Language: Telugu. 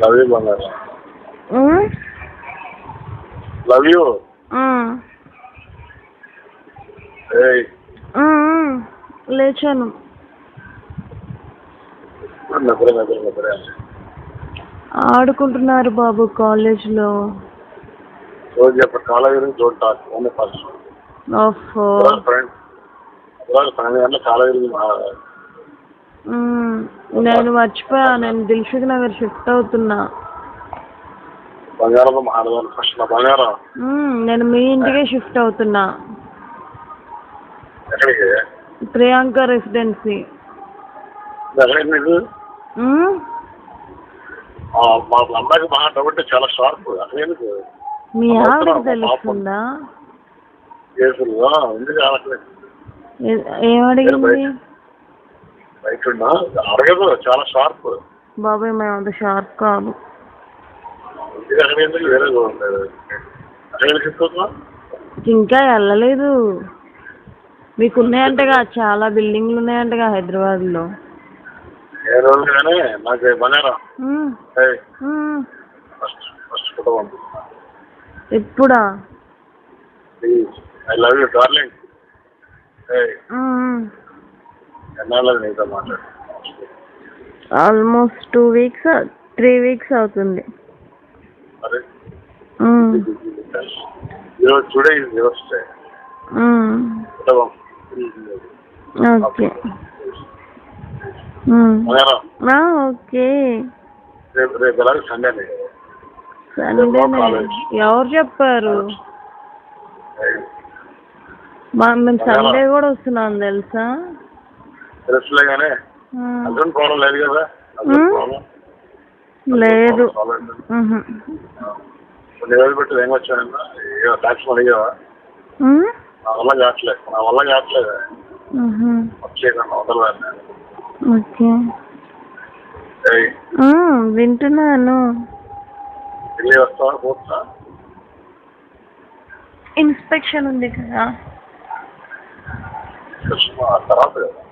లవ్ యూ బంగారం? లవ్. లేచాను ఆడుకుంటున్నారు బాబు కాలేజ్ గురించి డోంట్ నేను మర్చిపోయా నేను దిల్సుఖ్ నగర్ షిఫ్ట్ అవుతున్నా. బంగారం నేను మీ ఇంటికే షిఫ్ట్ అవుతున్నా. ఎక్కడికి? ప్రియాంక రెసిడెన్సీ. మా అమ్మాయికి చాలా షార్ప్ మీ ఆవిడ తెలుస్తుందా? ఏ- ఏమడిగింది? బయట చాలా షార్ప్ బాబాయ్ మేము అంత షార్ప్ కాదు. ఇంకా వెళ్ళలేదు. మీకు ఉన్నాయంటగా చాలా బిల్డింగ్లు ఉన్నాయంటగా ఫోటో పంపి ఎప్పుడా? I love you darling. ఎన్నాళ్ళు నీతో మాట్లాడు almost two weeks three weeks అవుతుంది. ఈరోజు టుడే యువర్ ఓకే. సండే ఎవరు చెప్పారు? మా- మేము సండే కూడా వస్తున్నాం తెలుసా? తెలుసులే కానీ ప్రాబ్లం లేదు కదా? లేదు. ఉహు. కొన్ని రోజులు పెట్టి ఏం వచ్చానన్నా ట్యాక్స్ అడిగావా? నా వల్ల కావట్లేదు. నా వల్ల కావట్లేదు. వచ్చేయకుండా వదలవాడిని ఓకే. వింటున్నాను. ఢిల్లీ వస్తావా? పోతా? ఇన్స్పెక్షన్ ఉంది కదా. తర్వాత కదా.